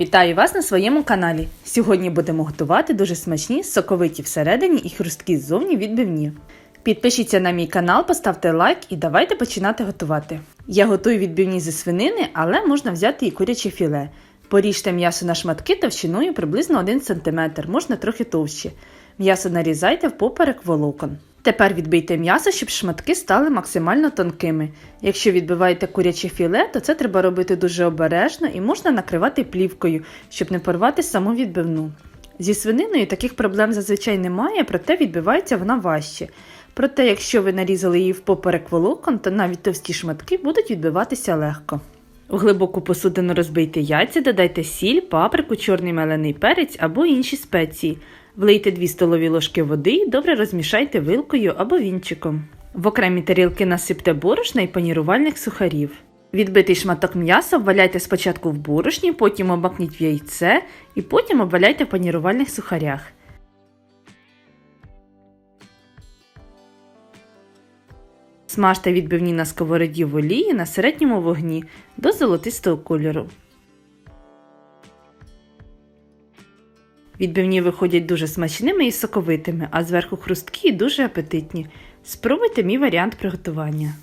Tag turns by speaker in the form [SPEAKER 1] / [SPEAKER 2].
[SPEAKER 1] Вітаю вас на своєму каналі. Сьогодні будемо готувати дуже смачні, соковиті всередині і хрусткі ззовні відбивні. Підпишіться на мій канал, поставте лайк і давайте починати готувати. Я готую відбивні зі свинини, але можна взяти і куряче філе. Поріжте м'ясо на шматки товщиною приблизно 1 см, можна трохи товще. М'ясо нарізайте в поперек волокон. Тепер відбийте м'ясо, щоб шматки стали максимально тонкими. Якщо відбиваєте куряче філе, то це треба робити дуже обережно і можна накривати плівкою, щоб не порвати саму відбивну. Зі свининою таких проблем зазвичай немає, проте відбивається вона важче. Проте, якщо ви нарізали її в поперек волокон, то навіть товсті шматки будуть відбиватися легко. У глибоку посудину розбийте яйця, додайте сіль, паприку, чорний мелений перець або інші спеції. Влийте 2 столові ложки води і добре розмішайте вилкою або вінчиком. В окремі тарілки насипте борошна і панірувальних сухарів. Відбитий шматок м'яса обваляйте спочатку в борошні, потім обмакніть в яйце і потім обваляйте в панірувальних сухарях. Смажте відбивні на сковороді в олії на середньому вогні до золотистого кольору. Відбивні виходять дуже смачними і соковитими, а зверху хрусткі і дуже апетитні. Спробуйте мій варіант приготування.